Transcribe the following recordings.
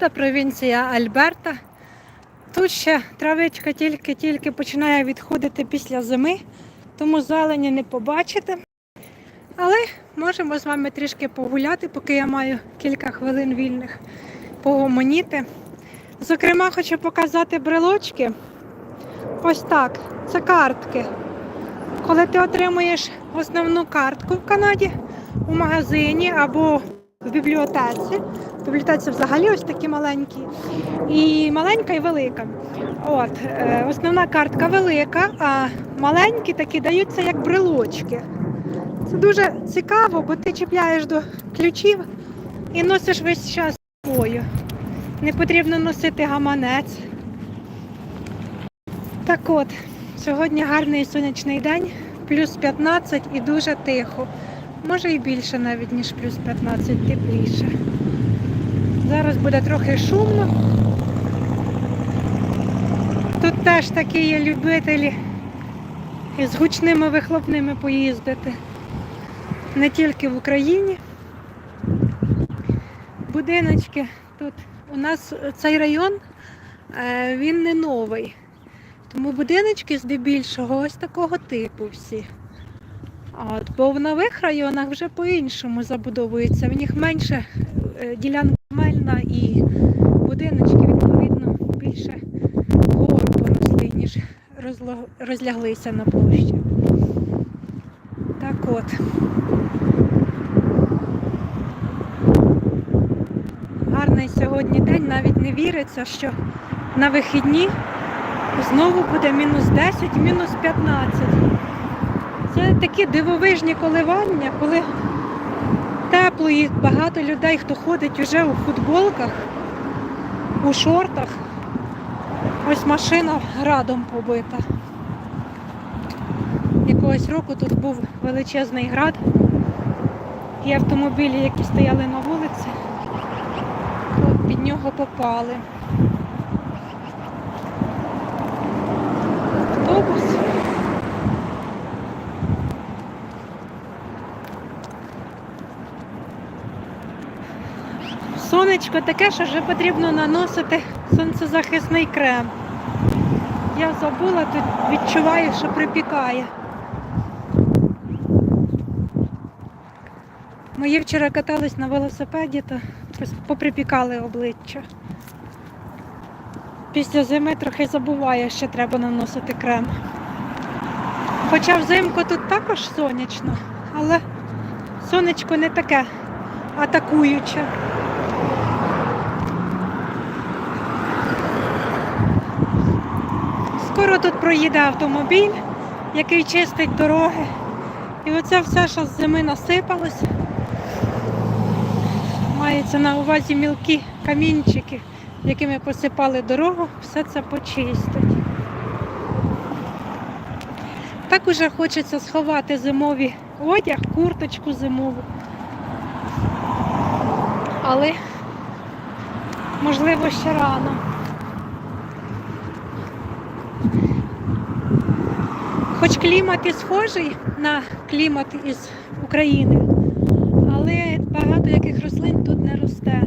Тут провінція Альберта. Тут ще травичка тільки-тільки починає відходити після зими, тому зелені не побачите. Але можемо з вами трішки погуляти, поки я маю кілька хвилин вільних погомоніти. Зокрема, хочу показати брелочки. Ось так. Це картки. Коли ти отримуєш основну картку в Канаді у магазині або в бібліотеці. В бібліотеці взагалі ось такі маленькі. І маленька, і велика. От, е, основна картка велика, а маленькі такі даються як брелочки. Це дуже цікаво, бо ти чіпляєш до ключів і носиш весь час з собою. Не потрібно носити гаманець. Так от, сьогодні гарний сонячний день, плюс 15 і дуже тихо. Може і більше навіть, ніж плюс 15, тепліше. Зараз буде трохи шумно. Тут теж такі є любителі із гучними вихлопними поїздити. Не тільки в Україні. Будиночки тут. У нас цей район, е, він не новий. Тому будиночки здебільшого ось такого типу всі. От, бо в нових районах вже по-іншому забудовується. В них менше е, ділянка мельна і будиночки, відповідно, більше вгору поросли, ніж розляглися на площі. Так от. Гарний сьогодні день, навіть не віриться, що на вихідні знову буде мінус 10, мінус 15. Це такі дивовижні коливання, коли тепло і багато людей, хто ходить уже у футболках, у шортах. Ось машина градом побита. Якогось року тут був величезний град. І автомобілі, які стояли на вулиці, під нього попали. Сонечко таке, що вже потрібно наносити сонцезахисний крем. Я забула, тут відчуваю, що припікає. Мої вчора катались на велосипеді, то поприпікали обличчя. Після зими трохи забуває, що треба наносити крем. Хоча взимку тут також сонячно, але сонечко не таке атакуюче. Скоро тут проїде автомобіль, який чистить дороги. І оце все, що з зими насипалось, мається на увазі мілкі камінчики, якими посипали дорогу, все це почистить. Так уже хочеться сховати зимові одяг, курточку зимову. Але можливо ще рано. Хоч клімат і схожий на клімат із України, але багато яких рослин тут не росте.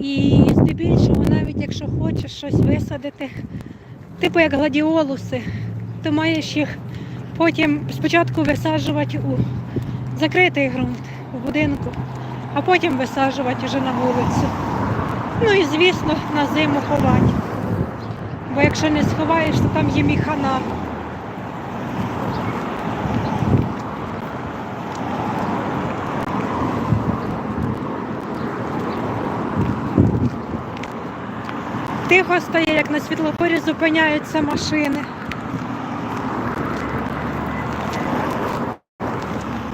І здебільшого, навіть якщо хочеш щось висадити, типу як гладіолуси, то маєш їх потім спочатку висаджувати у закритий ґрунт у будинку, а потім висаджувати вже на вулицю. Ну і звісно на зиму ховати. Бо якщо не сховаєш, то там є міхана. Тихо стає, як на світлофорі зупиняються машини.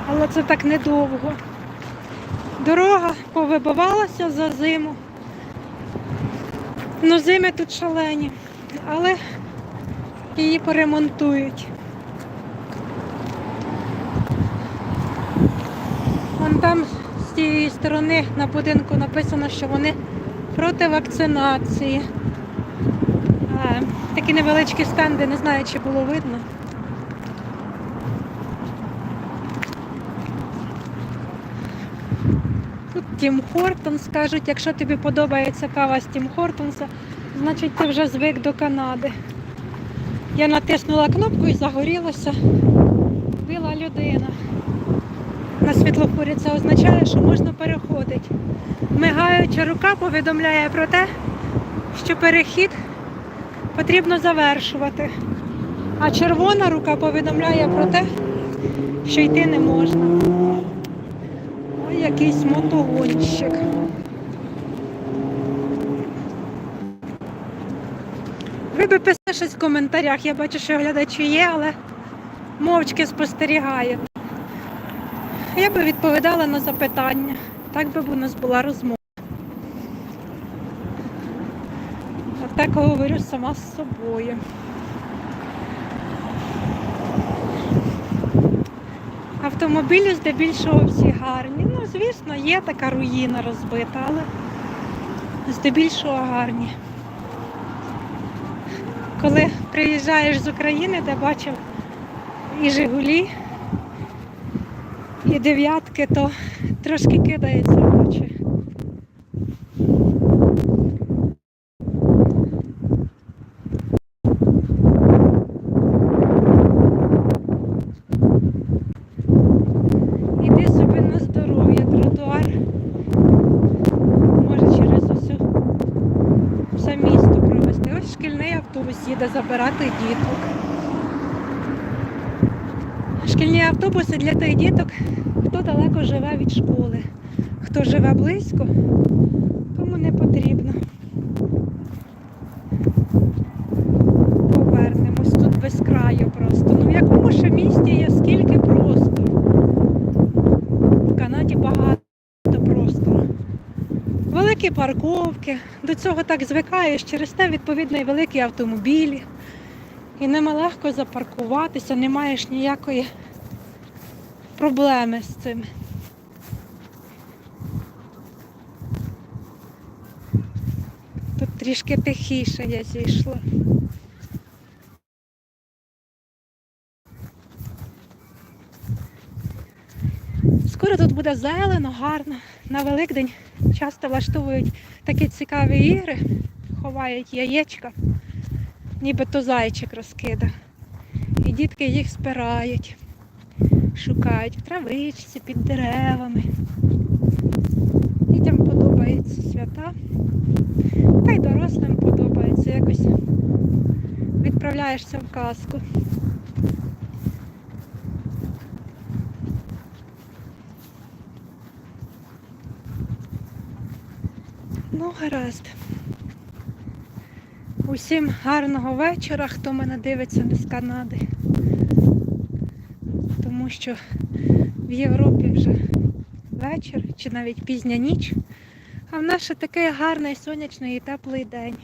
Але це так недовго. Дорога повибивалася за зиму. Ну, зими тут шалені, але її поремонтують. Вон там з тієї сторони на будинку написано, що вони проти вакцинації. Такі невеличкі стенди, не знаю, чи було видно. Тут Тім Хортонс. Кажуть, якщо тобі подобається кава з Тім Хортонса, значить ти вже звик до Канади. Я натиснула кнопку і загорілося. Біла людина. На світлофорі це означає, що можна переходити. Мигаюча рука повідомляє про те, що перехід потрібно завершувати. А червона рука повідомляє про те, що йти не можна. Ой, якийсь мотогонщик. Ви би писали щось в коментарях. Я бачу, що глядачі є, але мовчки спостерігають. Я би відповідала на запитання. Так би у нас була розмова. А так говорю сама з собою. Автомобілі здебільшого всі гарні. Ну, звісно, є така руїна розбита, але здебільшого гарні. Коли приїжджаєш з України, де бачив і Жигулі, і дев'ятки, то трошки кидається в очі. Іди собі на здоров'я, тротуар. Може через усю все місто провести. Ось шкільний автобус їде забирати діток. Шкільні автобуси для тих діток, хто далеко живе від школи. Хто живе близько, тому не потрібно. Повернемось тут без краю просто. Ну в якому ще місті є скільки простору? В Канаді багато простору. Великі парковки, до цього так звикаєш, через те відповідно і великі автомобілі. І нема легко запаркуватися, не маєш ніякої проблеми з цим. Тут трішки тихіше я зійшла. Скоро тут буде зелено, гарно. На Великдень часто влаштовують такі цікаві ігри, ховають яєчка, ніби то зайчик розкида. І дітки їх збирають, шукають в травичці, під деревами. Дітям подобаються свята, та й дорослим подобається якось. Відправляєшся в казку. Ну, гаразд. Усім гарного вечора, хто мене дивиться не з Канади. Що в Європі вже вечір чи навіть пізня ніч. А в нас ще такий гарний сонячний і теплий день.